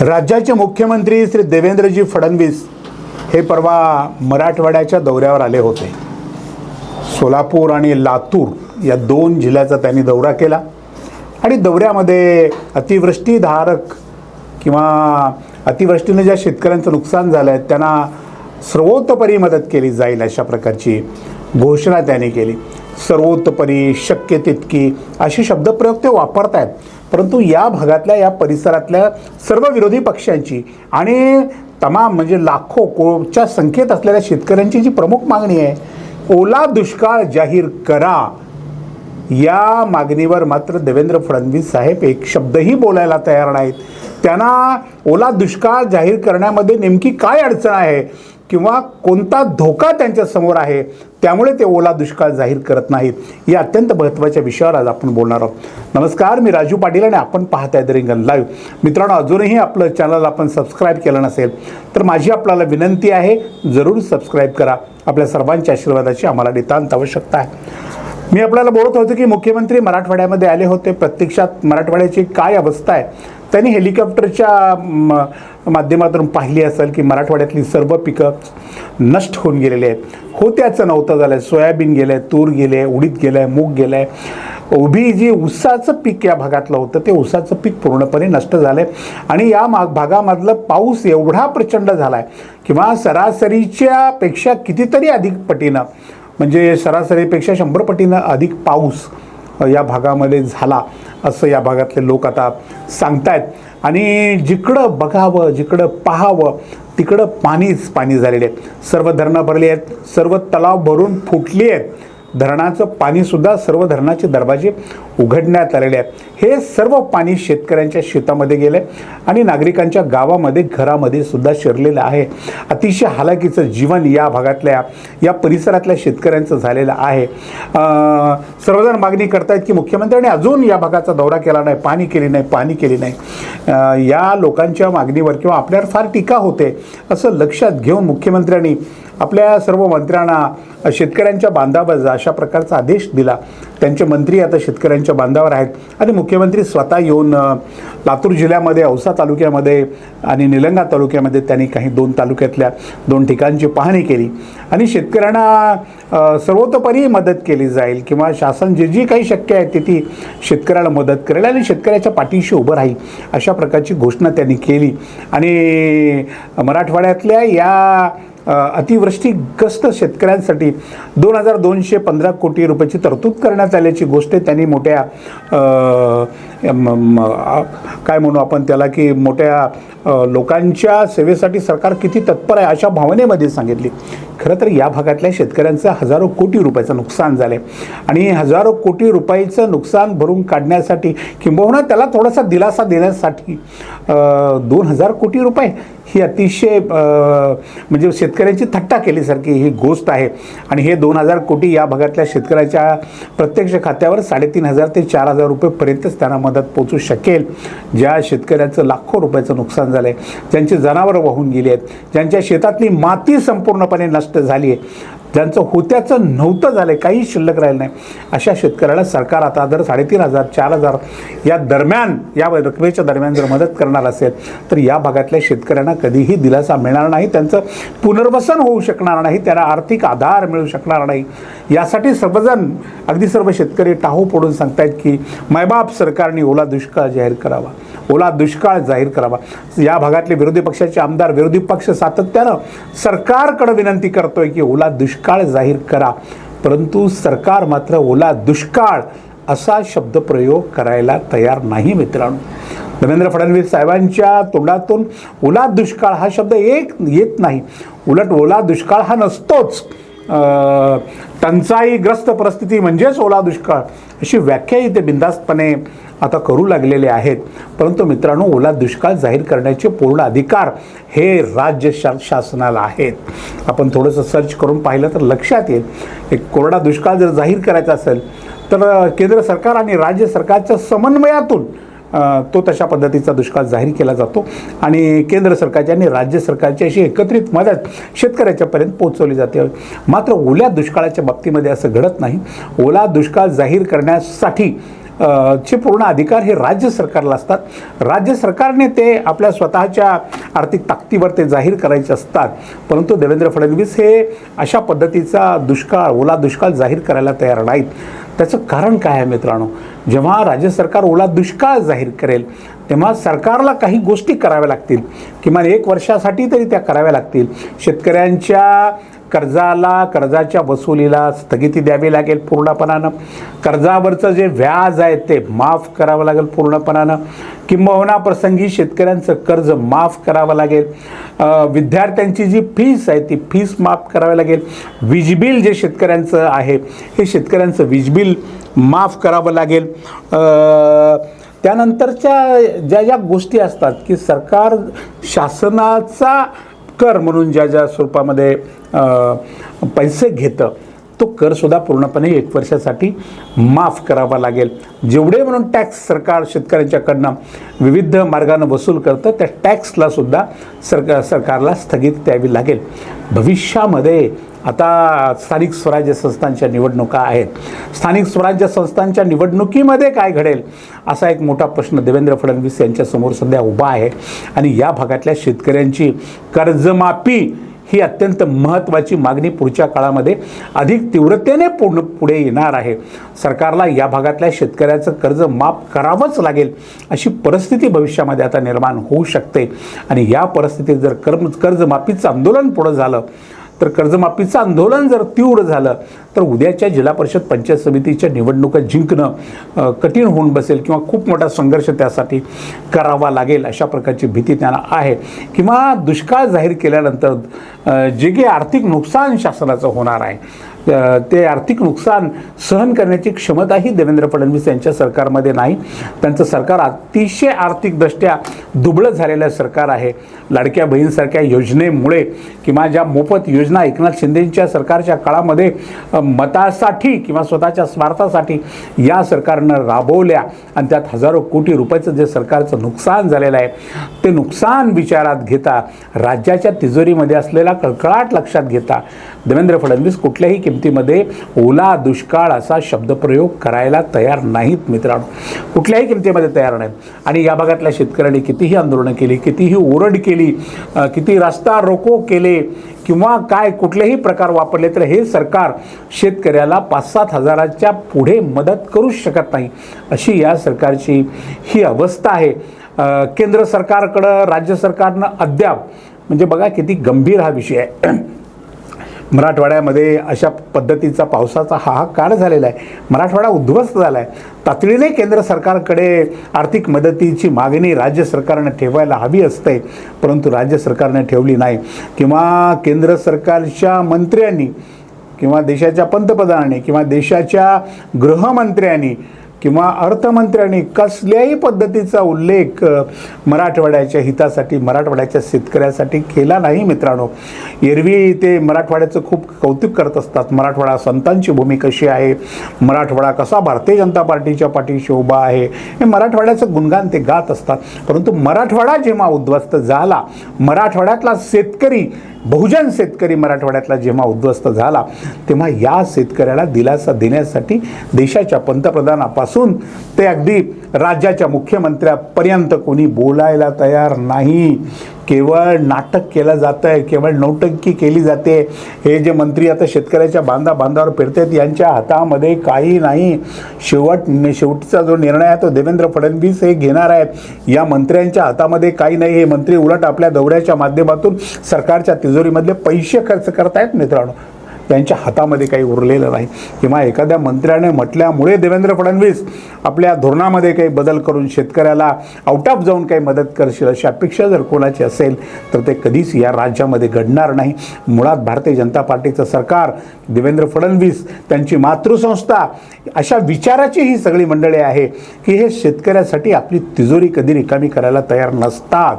राज्याचे मुख्यमंत्री श्री देवेंद्रजी फडणवीस हे परवा मराठवाड्याच्या दौऱ्यावर आले होते. सोलापूर आणि लातूर या दोन जिल्ह्याचा त्यांनी दौरा केला. आणि दौऱ्यामध्ये अतिवृष्टीधारक किंवा अतिवृष्टीने ज्या शेतकऱ्यांचं नुकसान झालं आहे त्यांना सर्वोत्तपरी मदत केली जाईल अशा प्रकारची घोषणा त्यांनी केली. सर्वोत्तपरी शक्य तितकी अशी शब्दप्रयोग ते वापरत आहेत परंतु या भागातल्या या परिसरातल्या सर्व विरोधी पक्षांची आणि तमाम म्हणजे लाखो कोच्या संख्येत असलेल्या शेतकऱ्यांची जी प्रमुख मागणी आहे ओला दुष्काळ जाहीर करा. या मागणीवर मात्र देवेंद्र फडणवीस साहेब एक शब्दही बोलायला तयार नाहीत. त्यांना ओला दुष्काळ जाहीर करण्यामध्ये नेमकी काय अडचण आहे किंवा कोणता धोका त्यांच्यासमोर आहे त्यामुळे ते ओला दुष्काळ जाहीर करत नाहीत. या अत्यंत महत्त्वाच्या विषयावर आज आपण बोलणार आहोत. नमस्कार मी राजू पाटील आणि आपण पाहताय द रिंगण लाईव्ह. मित्रांनो अजूनही आपलं चॅनल आपण सबस्क्राईब केलं नसेल तर माझी आपल्याला विनंती आहे जरूर सबस्क्राईब करा. आपल्या सर्वांच्या आशीर्वादाची आम्हाला नितांत आवश्यकता आहे. मी आपल्याला बोलत होतो की मुख्यमंत्री मराठवाड्यामध्ये आले होते. प्रत्यक्षात मराठवाड्याची काय अवस्था आहे? त्यांनी हेलिकॉप्टरच्या म, माध्यमातून पाहिली असेल की मराठवाड्यातली सर्व पिकं नष्ट होऊन गेलेली आहेत. होत्याचं नव्हतं झालं सोयाबीन गेलं आहे तूर गेले उडीद गेलं आहे मूग गेलं आहे उभी जी ऊसाचं पीक या भागातलं होतं ते ऊसाचं पीक पूर्णपणे नष्ट झालं आहे आणि या माग भागामधलं पाऊस एवढा प्रचंड झाला आहे किंवा सरासरीच्या पेक्षा कितीतरी अधिक पटीनं म्हणजे सरासरीपेक्षा शंभर पटीनं अधिक पाऊस या भागामध्ये झाला असं या भागातले लोक आता सांगतायत. आणि जिकडं बघावं जिकडं पाहावं तिकडं पाणीच पाणी झालेले आहेत सर्व धरणं भरली आहेत सर्व तलाव भरून फुटली आहेत. धरणाचं पाणीसुद्धा सर्व धरणाचे दरवाजे उघडण्यात आलेले आहेत. हे सर्व पाणी शेतकऱ्यांच्या शेतामध्ये गेले आणि नागरिकांच्या गावामध्ये घरामध्ये सुद्धा शिरलेलं आहे. अतिशय हालाकीचं जीवन या भागातल्या या परिसरातल्या शेतकऱ्यांचं झालेलं आहे. सर्वजण मागणी करतायत की मुख्यमंत्र्यांनी अजून या भागाचा दौरा केला नाही पाणी केली नाही पाणी केली नाही. या लोकांच्या मागणीवर किंवा आपल्यावर फार टीका होते असं लक्षात घेऊन मुख्यमंत्र्यांनी आपल्या सर्व मंत्र्यांना शेतकऱ्यांच्या बांधावर अशा प्रकारचा आदेश दिला. त्यांचे मंत्री आता शेतकऱ्यांच्या बांधावर आहेत. आणि मुख्यमंत्री स्वतः येऊन लातूर जिल्ह्यामध्ये औसा तालुक्यामध्ये आणि निलंगा तालुक्यामध्ये त्यांनी काही दोन तालुक्यातल्या दोन ठिकाणची पाहणी केली. आणि शेतकऱ्यांना सर्वतोपरी मदत केली जाईल किंवा शासन जे जी काही शक्य आहे ते ती शेतकऱ्याला मदत करेल आणि शेतकऱ्याच्या पाठीशी उभं राहील अशा प्रकारची घोषणा त्यांनी केली. आणि मराठवाड्यातल्या या अतिवृष्टीग्रस्त शेतकऱ्यांसाठी दोन हजार दोनशे पंधरा कोटी रुपयाची तरतूद करण्यात आल्याची गोष्ट त्यांनी मोठ्या काय म्हणू आपण त्याला की मोठ्या लोकांच्या सेवेसाठी सरकार किती तत्पर आहे अशा भावनेमध्ये सांगितली. खरं तर या भागातल्या शेतकऱ्यांचं हजारो कोटी रुपयाचं नुकसान झालं आहे आणि हजारो कोटी रुपयाचं नुकसान भरून काढण्यासाठी किंबहुना त्याला थोडासा दिलासा देण्यासाठी दोन हजार कोटी रुपये ही अतिशय म्हणजे शेतकऱ्यांची थट्टा केल्यासारखी ही गोष्ट आहे. आणि हे दोन हजार कोटी या भागातल्या शेतकऱ्याच्या प्रत्यक्ष खात्यावर साडेतीन हजार ते चार हजार रुपयेपर्यंतच त्यांना मदत पोचू शकेल. ज्या शेतकऱ्याचं लाखो रुपयाचं नुकसान झालं आहे ज्यांची जनावरं वाहून गेली आहेत ज्यांच्या शेतातली माती संपूर्णपणे नष्ट झाली आहे ज्यांचं होत्याचं नव्हतं झालं आहे काही शिल्लक राहिलं नाही. अशा शेतकऱ्याला सरकार आता जर साडेतीन हजार चार हजार या दरम्यान या रकमेच्या दरम्यान जर मदत करणार असेल तर या भागातल्या शेतकऱ्यांना कधीही दिलासा मिळणार नाही. त्यांचं पुनर्वसन होऊ शकणार नाही त्यांना आर्थिक आधार मिळू शकणार नाही. यासाठी सर्वजण अगदी सर्व शेतकरी टाहू पडून सांगतायत की मायबाप सरकारने ओला दुष्काळ जाहीर करावा. ओला दुष्काळ जाहीर करावा. या भागातले विरोधी पक्षाचे आमदार विरोधी पक्ष सातत्यानं सरकारकडे विनंती करतोय की ओला दुष्काळ जाहीर करा. परंतु सरकार मात्र ओला दुष्काळ असा शब्दप्रयोग करायला तयार नाही मित्रांनो. देवेंद्र फडणवीस साहेबांच्या तोंडातून ओला दुष्काळ हा शब्द एक येत नाही. उलट ओला दुष्काळ हा नसतोच. टंचाईग्रस्त परिस्थिती म्हणजेच ओला दुष्काळ. अशी व्याख्या इथे बिंदास्तपणे आता करू लागलेले आहेत. परंतु मित्रांनो ओला दुष्काळ जाहीर करण्याचे पूर्ण अधिकार हे राज्य शा शासनाला आहेत. आपण थोडंसं सर्च करून पाहिलं तर लक्षात येईल. एक कोरडा दुष्काळ जर जाहीर करायचा असेल तर केंद्र सरकार आणि राज्य सरकारच्या समन्वयातून तो तशा पद्धतीचा दुष्काळ जाहीर केला जातो. आणि केंद्र सरकारची आणि राज्य सरकारची अशी एकत्रित मदत शेतकऱ्याच्यापर्यंत पोहोचवली जाते. मात्र ओल्या दुष्काळाच्या बाबतीमध्ये असं घडत नाही. ओला दुष्काळ जाहीर करण्यासाठी चे पूर्ण अधिकार हे राज्य सरकारला असतात. राज्य सरकारने ते आपल्या स्वतःच्या आर्थिक ताकदीवर ते जाहीर करायचे असतात. परंतु देवेंद्र फडणवीस हे अशा पद्धतीचा दुष्काळ ओला दुष्काळ जाहीर करायला तयार नाहीत. त्याचं कारण काय आहे मित्रांनो? जेव्हा राज्य सरकार ओला दुष्काळ जाहीर करेल तेव्हा सरकारला काही गोष्टी कराव्या लागतील. किमान एक वर्षासाठी तरी त्या कराव्या लागतील. शेतकऱ्यांच्या कर्जाला कर्जाच्या वसुलीला स्थगिती द्यावी लागेल पूर्णपणानं. कर्जावरचं जे व्याज आहे ते माफ करावं लागेल पूर्णपणानं. किंबहुना प्रसंगी शेतकऱ्यांचं कर्ज माफ करावं लागेल. विद्यार्थ्यांची जी फीस आहे ती फीस माफ करावी लागेल. वीज बिल जे शेतकऱ्यांचं आहे हे शेतकऱ्यांचं वीज बिल माफ करावं लागेल. त्यानंतरच्या ज्या ज्या गोष्टी असतात की सरकार शासनाचा कर म्हणून ज्या ज्या स्वरूपामध्ये पैसे घेतं तो करसुद्धा पूर्णपणे एक वर्षासाठी माफ करावा लागेल. जेवढे म्हणून टॅक्स सरकार शेतकऱ्यांच्याकडनं विविध मार्गानं वसूल करतं त्या टॅक्सला सुद्धा सरकार सरकारला स्थगित द्यावी लागेल. भविष्यामध्ये आता स्थानिक स्वराज्य संस्थांच्या निवडणुका आहेत. स्थानिक स्वराज्य संस्थांच्या निवडणुकीमध्ये काय घडेल असा एक मोठा प्रश्न देवेंद्र फडणवीस यांच्यासमोर सध्या उभा आहे. आणि या भागातल्या शेतकऱ्यांची कर्जमाफी ही अत्यंत महत्त्वाची मागणी पुढच्या काळामध्ये अधिक तीव्रतेने पूर्ण पुढे येणार आहे. सरकारला या भागातल्या शेतकऱ्याचं कर्ज माफ करावंच लागेल अशी परिस्थिती भविष्यामध्ये आता निर्माण होऊ शकते. आणि या परिस्थितीत जर कर्म कर्जमाफीचं आंदोलन पुढं झालं तर कर्जमाफीचं आंदोलन जर तीव्र झालं तर उद्याच्या जिल्हा परिषद पंचायत समितीच्या निवडणुका जिंकणं कठीण होऊन बसेल किंवा खूप मोठा संघर्ष त्यासाठी करावा लागेल अशा प्रकारची भीती त्यांना आहे. किंवा दुष्काळ जाहीर केल्यानंतर जे काही आर्थिक नुकसान शासनाचं होणार आहे ते आर्थिक नुकसान सहन करण्याची क्षमताही देवेंद्र फडणवीस यांच्या सरकारमध्ये नाही. त्यांचं सरकार अतिशय आर्थिकदृष्ट्या दुबळं झालेलं सरकार आहे. लाडक्या बहीणसारख्या योजनेमुळे किंवा ज्या मोफत योजना एकनाथ शिंदेंच्या सरकारच्या काळामध्ये मतासाठी किंवा स्वतःच्या स्वार्थासाठी या सरकारनं राबवल्या आणि त्यात हजारो कोटी रुपयाचं जे सरकारचं नुकसान झालेलं आहे ते नुकसान विचारात घेता राज्याच्या तिजोरीमध्ये असलेला कळकळाट लक्षात घेता देवेंद्र फडणवीस कुठल्याही किमतीमध्ये ओला दुष्काळ असा शब्दप्रयोग करायला तयार नाहीत मित्रांनो. कुठल्याही किमतीमध्ये तयार नाहीत. आणि या भागातल्या शेतकऱ्यांनी कितीही आंदोलनं केली कितीही ओरड केली किती रस्ता रोको केले किंवा काय कुठलेही प्रकार वापरले तर हे सरकार शेतकऱ्याला पाच सात हजाराच्या पुढे मदत करूच शकत नाही अशी या सरकारची ही अवस्था आहे. केंद्र सरकारकडं राज्य सरकारनं अद्याप म्हणजे बघा किती गंभीर हा विषय आहे. मराठवाड्यामध्ये अशा पद्धतीचा पावसाचा हाहाकार झालेला आहे. मराठवाडा उद्ध्वस्त झाला आहे तातडीने केंद्र सरकारकडे आर्थिक मदतीची मागणी राज्य सरकारनं ठेवायला हवी असते परंतु राज्य सरकारने ठेवली नाही. किंवा केंद्र सरकारच्या मंत्र्यांनी किंवा देशाच्या पंतप्रधानांनी किंवा देशाच्या गृहमंत्र्यांनी किंवा अर्थमंत्र्यांनी कसल्याही पद्धतीचा उल्लेख मराठवाड्याच्या हितासाठी मराठवाड्याच्या शेतकऱ्यासाठी केला नाही मित्रांनो. एरवी ते मराठवाड्याचं खूप कौतुक करत असतात. मराठवाडा संतांची भूमी कशी आहे? मराठवाडा कसा भारतीय जनता पार्टीच्या पाठीशी उभा आहे? हे मराठवाड्याचं गुणगान ते गात असतात. परंतु मराठवाडा जेव्हा उद्ध्वस्त झाला मराठवाड्यातला शेतकरी बहुजन शेतकरी मराठवाड्यातला जेव्हा उद्ध्वस्त झाला तेव्हा या शेतकऱ्याला दिलासा देण्यासाठी देशाच्या पंतप्रधानापासून ते अगदी राज्याच्या मुख्यमंत्र्यापर्यंत कोणी बोलायला तयार नाही. केवळ नाटक केलं जातं आहे केवळ नौटंकी केली जाते. हे जे मंत्री आता शेतकऱ्याच्या बांधा बांधावर फिरतात यांच्या हातामध्ये काही नाही. शेवट शेवटचा जो निर्णय आहे तो देवेंद्र फडणवीस हे घेणार आहेत. या मंत्र्यांच्या हातामध्ये काही नाही. हे मंत्री उलट आपल्या दौऱ्याच्या माध्यमातून सरकारच्या तिजोरीमधले पैसे खर्च करतायत मित्रांनो. त्यांच्या हातामध्ये काही उरलेलं नाही. किंवा एखाद्या मंत्र्याने म्हटल्यामुळे देवेंद्र फडणवीस आपल्या धोरणामध्ये काही बदल करून शेतकऱ्याला आउट ऑफ जाऊन काही मदत करशील अशी अपेक्षा जर कोणाची असेल तर ते कधीच या राज्यामध्ये घडणार नाही. मुळात भारतीय जनता पार्टीचं सरकार देवेंद्र फडणवीस त्यांची मातृसंस्था अशा विचाराची ही सगळी मंडळी आहे की हे शेतकऱ्यासाठी आपली तिजोरी कधी रिकामी करायला तयार नसतात.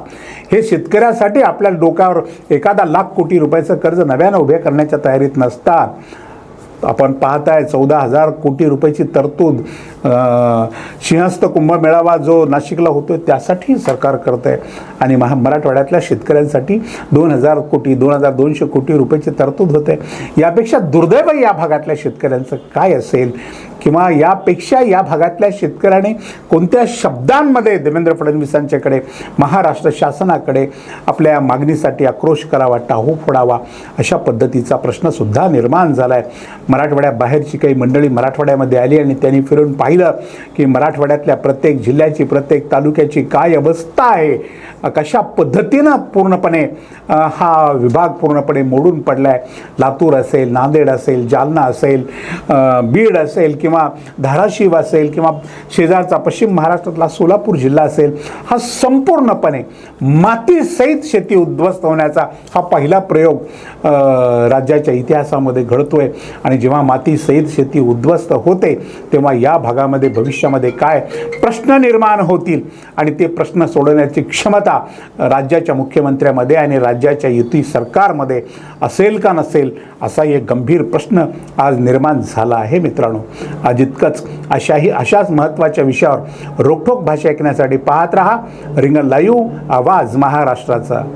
हे शेतकऱ्यासाठी आपल्या डोक्यावर एखादा लाख कोटी रुपयाचं कर्ज नव्यानं उभे करण्याच्या तयारीत नसतात. आपण पाहताय चौदा हजार कोटी रुपयाची तरतूद सिंहस्थ कुंभमेळावा जो नाशिकला होतो त्यासाठी सरकार करत आहे आणि महा मराठवाड्यातल्या शेतकऱ्यांसाठी दोन हजार कोटी दोन हजार दोनशे कोटी रुपयाची तरतूद होते यापेक्षा दुर्दैव या भागातल्या शेतकऱ्यांचं काय असेल? किंवा यापेक्षा या भागातल्या शेतकऱ्याने कोणत्या शब्दांमध्ये देवेंद्र फडणवीसांच्याकडे महाराष्ट्र शासनाकडे आपल्या मागणीसाठी आक्रोश करावा टाहू फोडावा अशा पद्धतीचा प्रश्नसुद्धा निर्माण झाला आहे मराठवाड्याबाहेरची काही मंडळी मराठवाड्यामध्ये आली आणि त्यांनी फिरून पाहिलं की मराठवाड्यातल्या प्रत्येक जिल्ह्याची प्रत्येक तालुक्याची काय अवस्था आहे कशा पद्धतीनं पूर्णपणे हा विभाग पूर्णपणे मोडून पडला आहे लातूर असेल नांदेड असेल जालना असेल बीड असेल किंवा किंवा धाराशिव असेल किंवा शेजारचा पश्चिम महाराष्ट्रातला सोलापूर जिल्हा असेल हा संपूर्णपणे मातीसहित शेती उद्ध्वस्त होण्याचा हा पहिला प्रयोग राज्याच्या इतिहासामध्ये घडतोय. आणि जेव्हा मातीसहित शेती उद्ध्वस्त होते तेव्हा या भागामध्ये भविष्यामध्ये काय प्रश्न निर्माण होतील? आणि ते प्रश्न सोडवण्याची क्षमता राज्याच्या मुख्यमंत्र्यामध्ये आणि राज्याच्या युती सरकारमध्ये असेल का नसेल असा एक गंभीर प्रश्न आज निर्माण झाला आहे मित्रांनो. आज इतकंच. अशाही अशाच महत्त्वाच्या विषयावर रोखोक भाषा ऐकण्यासाठी पाहत रहा. रिंगण लाईव्ह आवाज महाराष्ट्राचा.